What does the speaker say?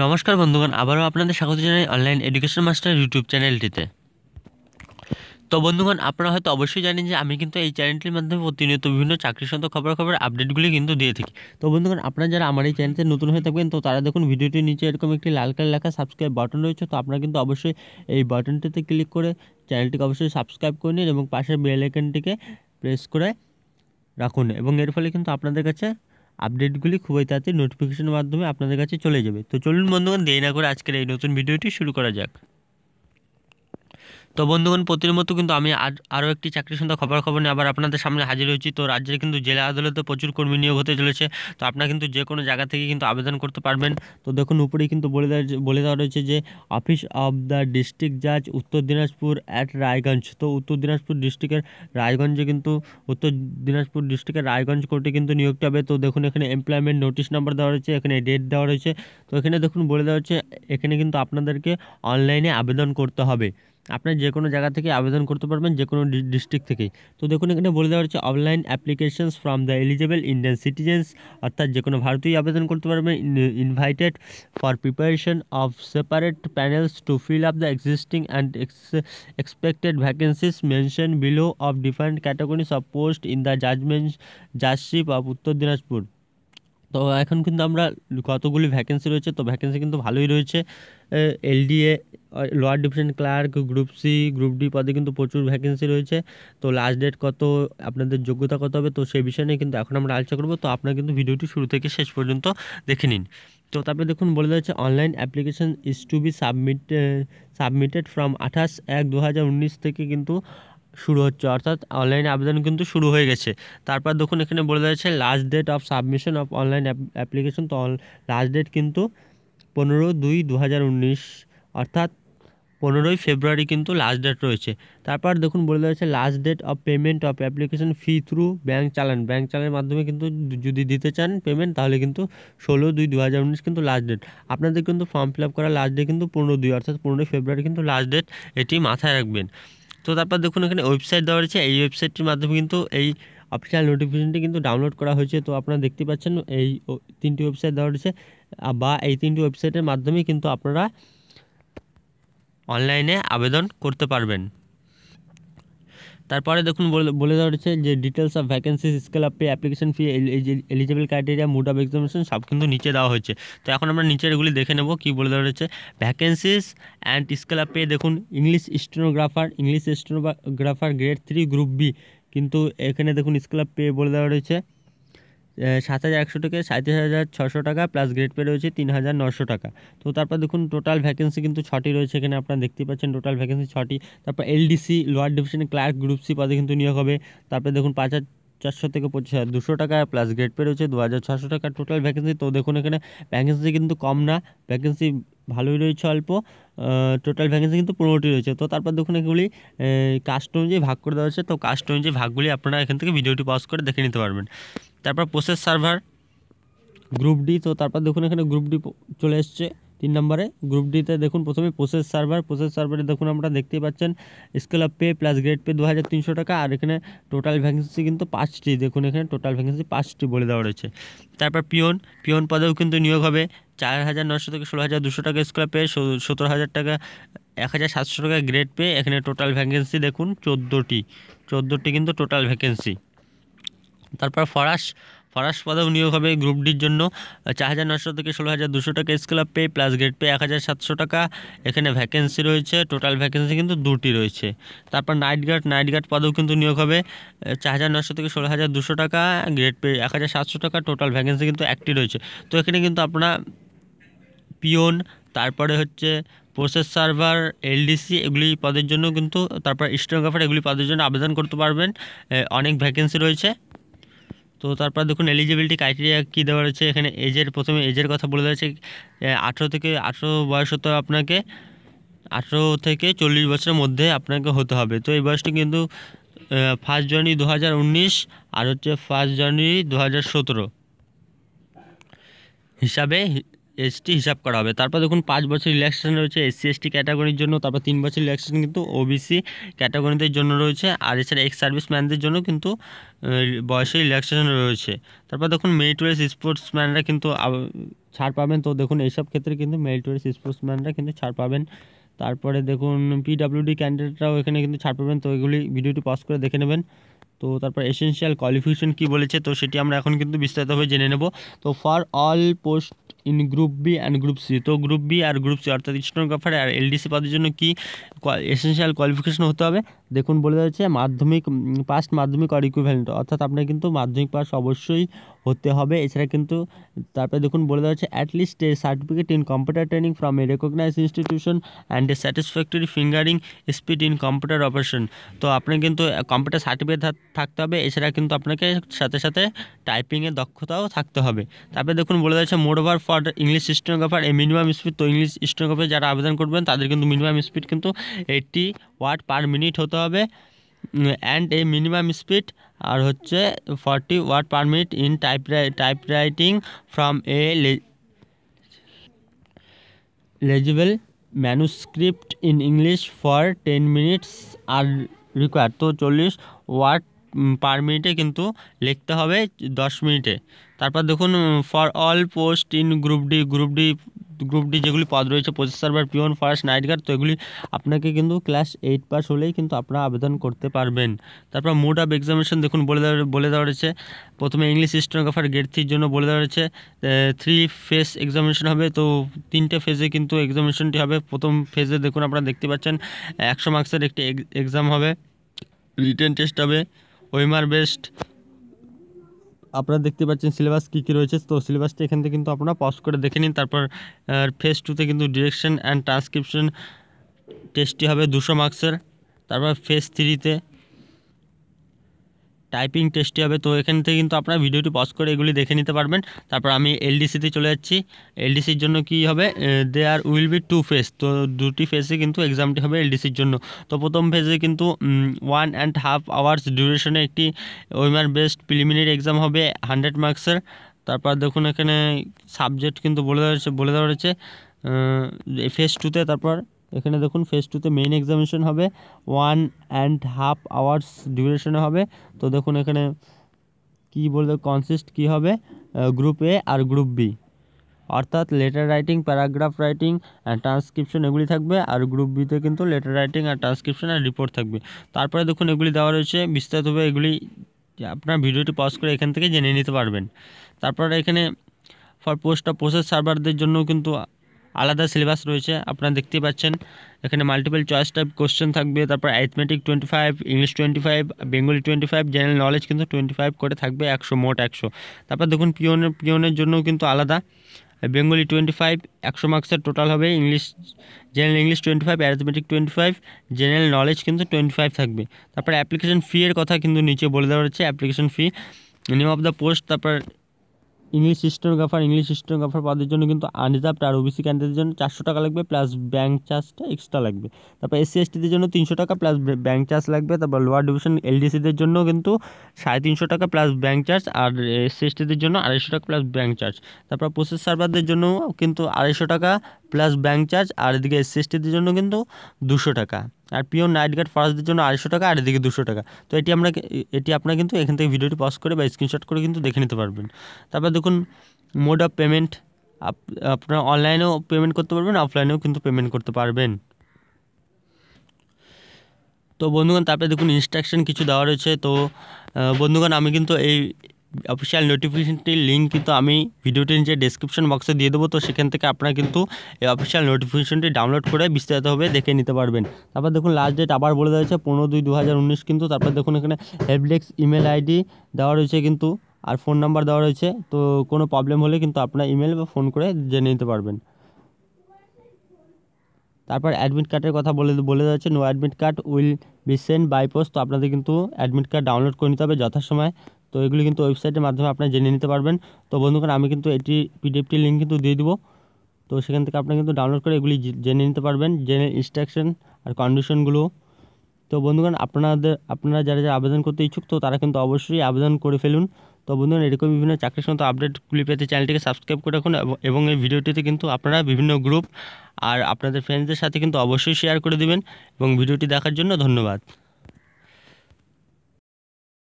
নমস্কার বন্ধুগণ, আবারও আপনাদের স্বাগত জানাই অনলাইন এডুকেশন মাস্টার ইউটিউব চ্যানেলটিতে তো বন্ধুগণ, আপনারা হয়তো অবশ্যই জানেন যে আমি কিন্তু এই চ্যানেলটির মাধ্যমে প্রতিনিয়ত বিভিন্ন চাকরির সাথে খবর খবর আপডেটগুলি কিন্তু দিয়ে থাকি। তো বন্ধুগণ, আপনারা যারা আমার এই চ্যানেলতে নতুন হয়ে থাকবেন, তো তারা দেখুন ভিডিওটির নিচে এরকম একটি লাল কালার লেখা সাবস্ক্রাইব বাটন রয়েছে, তো আপনারা কিন্তু অবশ্যই এই বাটনটিতে ক্লিক করে চ্যানেলটিকে অবশ্যই সাবস্ক্রাইব করে নিন এবং পাশের বেল আইকনটিকে প্রেস করে রাখুন। এবং এর ফলে কিন্তু আপনাদের কাছে আপডেটগুলি খুবই তাড়াতাড়ি নোটিফিকেশনের মাধ্যমে আপনাদের কাছে চলে যাবে। তো চলুন বন্ধুগণ, দেরি না করে আজকের এই নতুন ভিডিওটি শুরু করা যাক। তো বন্ধুগণ প্রতির মতো কিন্তু আমি আর আরও একটি চাকরির সন্ধ্যা খবর খবর নিয়ে আবার আপনাদের সামনে হাজির হয়েছি। তো রাজ্যের কিন্তু জেলা আদালতে প্রচুর কর্মী নিয়োগ হতে চলেছে। তো আপনারা কিন্তু যে কোনো জায়গা থেকে কিন্তু আবেদন করতে পারবেন। তো দেখুন, উপরেই কিন্তু বলে দেওয়া বলে দেওয়া রয়েছে যে, অফিস অফ দ্য ডিস্ট্রিক্ট জাজ উত্তর দিনাজপুর অ্যাট রায়গঞ্জ। তো উত্তর দিনাজপুর ডিস্ট্রিক্টের রায়গঞ্জে কিন্তু উত্তর দিনাজপুর ডিস্ট্রিক্টের রায়গঞ্জ কোর্টে কিন্তু নিয়োগটা হবে। তো দেখুন, এখানে এমপ্লয়মেন্ট নোটিশ নাম্বার দেওয়া রয়েছে, এখানে ডেট দেওয়া রয়েছে। তো এখানে দেখুন, বলে দেওয়া হচ্ছে, এখানে কিন্তু আপনাদেরকে অনলাইনে আবেদন করতে হবে। আপনার যে কোনো জায়গা থেকে আবেদন করতে পারবেন, যে কোনো ডিস্ট্রিক্ট থেকেই। তো দেখুন, এখানে বলে দেওয়া হচ্ছে online applications from the eligible Indian citizens অর্থাৎ যে কোনো ভারতীয় আবেদন করতে পারবেন invited for preparation of separate panels to fill up the existing and expected vacancies mention below of different categories of post in the judgment judgeship of Uttar Dinajpur তো এখন কিন্তু আমরা কতগুলি ভ্যাকেন্সি রয়েছে? তো ভ্যাকেন্সি কিন্তু ভালোই রয়েছে। LDA lower division clerk group C group D পদে কিন্তু প্রচুর ভ্যাকেন্সি রয়েছে। তো লাস্ট ডেট কত, আপনাদের যোগ্যতা কত হবে? তো সেই বিষয় নিয়ে কিন্তু এখন আমরা আলোচনা করব। তো আপনারা কিন্তু ভিডিওটি শুরু থেকে শেষ পর্যন্ত দেখে নিন। তো তারপরে দেখুন, বলে দেওয়া হচ্ছে online application is to be submit submitted from আঠাশ এক দু থেকে কিন্তু শুরু হচ্ছে, অর্থাৎ অনলাইন আবেদন কিন্তু শুরু হয়ে গেছে। তারপর দেখুন, এখানে বলে দেওয়া last date of submission of online application তো লাস্ট ডেট কিন্তু পনেরো দুই দু অর্থাৎ পনেরোই ফেব্রুয়ারি কিন্তু লাস্ট ডেট রয়েছে। তারপর দেখুন, বলে দেওয়া last date of payment of application fee through bank challan bank চালানের মাধ্যমে কিন্তু যদি দিতে চান পেমেন্ট তাহলে কিন্তু ষোলো দুই দু হাজার উনিশ কিন্তু লাস্ট ডেট আপনাদের কিন্তু ফর্ম ফিল আপ করার লাস্ট ডেট কিন্তু পনেরো দুই, অর্থাৎ পনেরোই ফেব্রুয়ারি কিন্তু লাস্ট ডেট এটি মাথায় রাখবেন। তো তারপর দেখুন এখানে ওয়েবসাইট দেওয়া রয়েছে। এই ওয়েবসাইটটির মাধ্যমে কিন্তু এই অফিসিয়াল নোটিফিকেশনটি কিন্তু ডাউনলোড করা হয়েছে। তো আপনারা দেখতে পাচ্ছেন এই তিনটি ওয়েবসাইট দেওয়া রয়েছে। বা এই তিনটি ওয়েবসাইটের মাধ্যমে কিন্তু আপনারা অনলাইনে আবেদন করতে পারবেন। তারপরে দেখুন বলে দেওয়া হচ্ছে যে details of vacancies scale up pay application fee eligible criteria mode of examination সব কিন্তু নিচে দেওয়া হয়েছে। তো এখন আমরা নিচের এগুলি দেখে নেব কী বলে দেওয়া হচ্ছে vacancies and scale up pay দেখুন English stenographer English stenographer grade three group B কিন্তু এখানে দেখুন স্কেল অফ পে বলে দেওয়া রয়েছে। সাত হাজার একশো থেকে সাঁত্রিশ হাজার ছশো টাকা প্লাস গ্রেড পে রয়েছে তিন হাজার নশো টাকা। তো তারপর দেখুন টোটাল ভ্যাকেন্সি কিন্তু ছটি রয়েছে এখানে আপনারা দেখতে পাচ্ছেন টোটাল ভ্যাকেন্সি ছটি। তারপর এলডিসি লোয়ার ডিভিশনে ক্লার্ক গ্রুপ সি পদে কিন্তু নিয়োগ হবে। তারপরে দেখুন পাঁচ হাজার চারশো থেকে পঁচিশ হাজার দুশো টাকা প্লাস গ্রেড পে রয়েছে দু হাজার ছশো টাকা টোটাল ভ্যাকেন্সি তো দেখুন এখানে ভ্যাকেন্সি কিন্তু কম না ভ্যাকেন্সি ভালোই রয়েছে অল্প টোটাল ভ্যাকেন্সি কিন্তু পনেরোটি রয়েছে। তো তারপর দেখুন এগুলি কাস্ট অনুযায়ী ভাগ করে দেওয়া হচ্ছে তো কাস্ট অনুযায়ী ভাগগুলি আপনারা এখান থেকে ভিডিওটি পজ করে দেখে নিতে পারবেন। তারপর প্রসেস সার্ভার গ্রুপ ডি তো তারপর দেখুন এখানে গ্রুপ ডি চলে এসছে তিন নম্বরে। গ্রুপ ডিতে দেখুন প্রথমে প্রসেস সার্ভার প্রসেস সার্ভারে দেখুন আমরা দেখতেই পাচ্ছেন scale of pay plus grade pay দু হাজার তিনশো টাকা, আর এখানে টোটাল ভ্যাকেন্সি কিন্তু পাঁচটি, দেখুন এখানে টোটাল ভ্যাকেন্সি পাঁচটি বলে দেওয়া রয়েছে। তারপর পিওন পিওন পদেও কিন্তু নিয়োগ হবে, চার হাজার নশো থেকে ষোলো হাজার দুশো টাকা স্কেল পে সতেরো হাজার টাকা, এক হাজার সাতশো টাকা গ্রেড পে এখানে টোটাল ভ্যাকেন্সি দেখুন চোদ্দোটি চোদ্দোটি কিন্তু টোটাল ভ্যাকেন্সি তারপর ফরাস ফরাস পদেও নিয়োগ হবে গ্রুপ ডির জন্য। চার হাজার নশো থেকে ষোলো হাজার দুশো টাকা scale of pay plus grade pay এক হাজার সাতশো টাকা। এখানে ভ্যাকেন্সি রয়েছে টোটাল ভ্যাকেন্সি কিন্তু দুটি রয়েছে। তারপর নাইট গার্ড নাইট গার্ড পদেও কিন্তু নিয়োগ হবে চার হাজার নশো থেকে ষোলো হাজার দুশো টাকা গ্রেড পে এক হাজার সাতশো টাকা টোটাল ভ্যাকেন্সি কিন্তু একটি রয়েছে। তো এখানে কিন্তু আপনারা পিওন, তারপরে হচ্ছে প্রসেস সার্ভার এলডিসি এগুলি পদের জন্য কিন্তু, তারপর স্টেনোগ্রাফার এগুলি পদের জন্য আবেদন করতে পারবেন। অনেক ভ্যাকেন্সি রয়েছে। তো তারপর দেখুন এলিজিবিলিটি ক্রাইটেরিয়া কী দেওয়া রয়েছে? এখানে এজের প্রথমে এজের কথা বলে দেওয়া হয়েছে আঠেরো থেকে, আঠেরো বয়স হতে আপনাকে। আঠেরো থেকে চল্লিশ বছরের মধ্যে আপনাকে হতে হবে। তো এই বয়সটি কিন্তু ফার্স্ট জানুয়ারি দু হাজার উনিশ আর হচ্ছে ফার্স্ট জানুয়ারি দু হাজার সতেরো। হিসাবে এসটি হিসাব করা হবে। তারপর দেখুন, পাঁচ বছর রিল্যাক্সেশন রয়েছে এসসি এসটি ক্যাটাগরির জন্য, তারপর তিন বছর রিল্যাক্সেশন কিন্তু ওবিসি ক্যাটাগরিদের জন্য রয়েছে, আর এছাড়া এক্স সার্ভিসম্যানদের জন্য কিন্তু বয়সে রিল্যাক্সেশন রয়েছে। তারপর দেখুন মেরিটোরিয়াস স্পোর্টসম্যানরা কিন্তু ছাড় পাবেন। তো দেখুন, এইসব ক্ষেত্রে কিন্তু মেরিটোরিয়াস স্পোর্টসম্যানরা কিন্তু ছাড় পাবেন। তারপরে দেখুন পিডাব্লিউডি ক্যান্ডিডেটরাও এখানে কিন্তু ছাড় পাবেন। তো এগুলি ভিডিওটি পজ করে দেখে নেবেন। তো তারপর এসেনশিয়াল কোয়ালিফিকেশন কী বলেছে, তো সেটি আমরা এখন কিন্তু বিস্তারিতভাবে জেনে নেব। তো for all post in group B and group C তো গ্রুপ বি আর গ্রুপ সি অর্থাৎ স্টোনোগ্রাফার আর এলডিসি পদের জন্য কি এসেনশিয়াল কোয়ালিফিকেশন হতে হবে? দেখুন, বলে যাচ্ছে মাধ্যমিক পাস্ট মাধ্যমিক আর ইকুইভ্যালেন্ট অর্থাৎ আপনার কিন্তু মাধ্যমিক পাস অবশ্যই হতে হবে। এছাড়া কিন্তু তারপরে দেখুন, বলে দেওয়া হচ্ছে at least a certificate in computer training from a recognise institution and a satisfactory fingering speed in computer operation তো আপনার কিন্তু কম্পিউটার সার্টিফিকেট থাকতে হবে, এছাড়া কিন্তু আপনাকে সাথে সাথে টাইপিংয়ের দক্ষতাও থাকতে হবে। তারপরে দেখুন বলে দেওয়া হচ্ছে moreover for English stenographer a minimum speed তো ইংলিশ স্টেনোগ্রাফার যারা আবেদন করবেন, তাদের কিন্তু মিনিমাম স্পিড কিন্তু এইটটি ওয়াট পার মিনিট হতে হবে। অ্যান্ড এ মিনিমাম স্পিড আর হচ্ছে forty word per minute in type type writing from a legible manuscript in English for ten minutes R require তো চল্লিশ ওয়াট পার মিনিটে কিন্তু লিখতে হবে দশ মিনিটে তারপর দেখুন for all post in group D group D group D যেগুলি পদ রয়েছে পঁচিশ server peon first night guard তো এগুলি আপনাকে কিন্তু ক্লাস এইট পাস হলেই কিন্তু আপনারা আবেদন করতে পারবেন। তারপর মোড অফ এক্সামিনেশন দেখুন, বলে দেওয়া বলে দেওয়া রয়েছে। প্রথমে ইংলিশ স্টেনোগ্রাফার গেট থ্রির জন্য বলে দেওয়া রয়েছে থ্রি ফেজ এক্সামিনেশন হবে। তো তিনটে ফেজে কিন্তু এক্সামিনেশনটি হবে। প্রথম ফেজে দেখুন, আপনারা দেখতে পাচ্ছেন, একশো মার্কসের একটি এক্সাম হবে। রিটেন টেস্ট হবে। ওয়েমার বেস্ট আপনারা দেখতে পাচ্ছেন সিলেবাস কী কী রয়েছে। তো সিলেবাসটা এখান থেকে কিন্তু আপনারা পজ করে দেখে নিন। তারপর ফেজ টুতে কিন্তু ডিরেকশন অ্যান্ড ট্রান্সক্রিপশন টেস্টটি হবে দুশো মার্কসের তারপর ফেজ থ্রিতে টাইপিং টেস্টটি হবে। তো এখান থেকে কিন্তু আপনারা ভিডিওটি পজ করে এগুলি দেখে নিতে পারবেন। তারপর আমি এলডিসিতে চলে যাচ্ছি। এলডিসির জন্য কি হবে? They are will be two phase তো দুটি ফেজে কিন্তু এক্সামটি হবে এলডিসির জন্য। তো প্রথম ফেজে কিন্তু ওয়ান অ্যান্ড হাফ আওয়ার্স ডিউরেশনে একটি ওয়েমার বেস্ট প্রিলিমিনারি এক্সাম হবে হান্ড্রেড মার্কসের তারপর দেখুন এখানে সাবজেক্ট কিন্তু বলে দেওয়া হয়েছে, বলে দেওয়া রয়েছে ফেজ টুতে তারপর এখানে দেখুন ফেজ টুতে মেইন এক্সামিনেশন হবে ওয়ান অ্যান্ড হাফ আওয়ার্স ডিউরেশনে হবে। তো দেখুন এখানে কী বলতে কনসিস্ট কী হবে? গ্রুপ এ আর গ্রুপ বি অর্থাৎ letter writing paragraph writing and transcription এগুলি থাকবে আর গ্রুপ বিতে কিন্তু লেটার রাইটিং আর ট্রান্সক্রিপশন আর রিপোর্ট থাকবে। তারপরে দেখুন এগুলি দেওয়া রয়েছে, বিস্তারিতভাবে এগুলি আপনার ভিডিওটি পজ করে এখান থেকে জেনে নিতে পারবেন। তারপরে এখানে ফর পোস্ট অফ প্রসেস সার্ভারদের জন্য কিন্তু আলাদা সিলেবাস রয়েছে, আপনারা দেখতে পাচ্ছেন। এখানে মাল্টিপল চয়েস টাইপ কোশ্চেন থাকবে, তারপর arithmetic twenty five English twenty five Bengali twenty five general knowledge কিন্তু টোয়েন্টি ফাইভ করে থাকবে, একশো, মোট একশো। তারপর দেখুন, পিওনের পিওনের জন্যও কিন্তু আলাদা। বেঙ্গলি টোয়েন্টি ফাইভ একশো মার্কসের টোটাল হবে English general English twenty five arithmetic twenty five general knowledge কিন্তু টোয়েন্টি ফাইভ থাকবে। তারপর অ্যাপ্লিকেশন ফি এর কথা কিন্তু নিচে বলে দেওয়া হচ্ছে application fee name of the post তারপর ইংলিশ স্টেনোগ্রাফার ইংলিশ স্টেনোগ্রাফার পদের জন্য কিন্তু আনরিজার্ভড আর ওবিসি ক্যান্ডিডেটের জন্য চারশো টাকা লাগবে প্লাস ব্যাঙ্ক চার্জটা এক্সট্রা লাগবে। তারপর এসসি এসটিদের জন্য তিনশো টাকা প্লাস ব্যাঙ্ক চার্জ লাগবে। তারপর লোয়ার ডিভিশন এলডিসিদের জন্য কিন্তু সাড়ে তিনশো টাকা প্লাস ব্যাঙ্ক চার্জ আর এসসি এসটিদের জন্য আড়াইশো টাকা প্লাস ব্যাঙ্ক চার্জ তারপর প্রসেস সার্ভারদের জন্য কিন্তু আড়াইশো টাকা প্লাস ব্যাঙ্ক চার্জ, আর এদিকে এসসি এসটিদের জন্য কিন্তু দুশো টাকা। আর পিওর নাইট গার্ড ফার্স্টদের জন্য আড়াইশো টাকা, আর এদিকে দুশো টাকা। তো এটি আমরা এটি আপনারা কিন্তু এখান থেকে ভিডিওটি পজ করে বা স্ক্রিনশট করে কিন্তু দেখে নিতে পারবেন। তারপর দেখুন মোড অফ পেমেন্ট আপনারা অনলাইনেও পেমেন্ট করতে পারবেন অফলাইনেও কিন্তু পেমেন্ট করতে পারবেন। তো বন্ধুগণ, তারপরে দেখুন ইনস্ট্রাকশন কিছু দেওয়া রয়েছে। তো বন্ধুগণ, আমি কিন্তু এই অফিসিয়াল নোটিফিকেশনটির লিঙ্ক কিন্তু আমি ভিডিওটির নিচে ডিসক্রিপশন বক্সে দিয়ে দেবো। তো সেখান থেকে আপনারা কিন্তু এই অফিসিয়াল নোটিফিকেশনটি ডাউনলোড করে বিস্তারিতভাবে দেখে নিতে পারবেন। তারপর দেখুন লাস্ট ডেট আবার বলে দেওয়া হয়েছে, পনেরো দুই দু কিন্তু তারপর দেখুন এখানে হেল্পডেস্ক ইমেল আইডি দেওয়া রয়েছে কিন্তু, আর ফোন নাম্বার দেওয়া রয়েছে। তো কোনো প্রবলেম হলে কিন্তু আপনার ইমেল বা ফোন করে জেনে নিতে পারবেন। তারপর অ্যাডমিট কার্ডের কথা বলে বলে দেওয়া হচ্ছে no admit card will be send by post তো আপনাদের কিন্তু অ্যাডমিট কার্ড ডাউনলোড করে নিতে হবে যথাসময়। তো এগুলি কিন্তু ওয়েবসাইটের মাধ্যমে আপনারা জেনে নিতে পারবেন। তো বন্ধুগণ, আমি কিন্তু এটি পিডিএফটির লিঙ্ক কিন্তু দিয়ে দিব। তো সেখান থেকে আপনি কিন্তু ডাউনলোড করে এগুলি জেনে নিতে পারবেন, জেনে ইনস্ট্রাকশন আর কন্ডিশনগুলো তো বন্ধুগণ, আপনাদের আপনারা যারা যারা আবেদন করতে ইচ্ছুক, তো তারা কিন্তু অবশ্যই আবেদন করে ফেলুন। তো বন্ধুরা এরকম বিভিন্ন চাকরি সংক্রান্ত আপডেটগুলি পেতে চ্যানেলটিকে সাবস্ক্রাইব করে রাখুন এবং এই ভিডিওটিতে কিন্তু আপনারা বিভিন্ন গ্রুপ আর আপনাদের ফ্রেন্ডসদের সাথে কিন্তু অবশ্যই শেয়ার করে দিবেন। এবং ভিডিওটি দেখার জন্য ধন্যবাদ।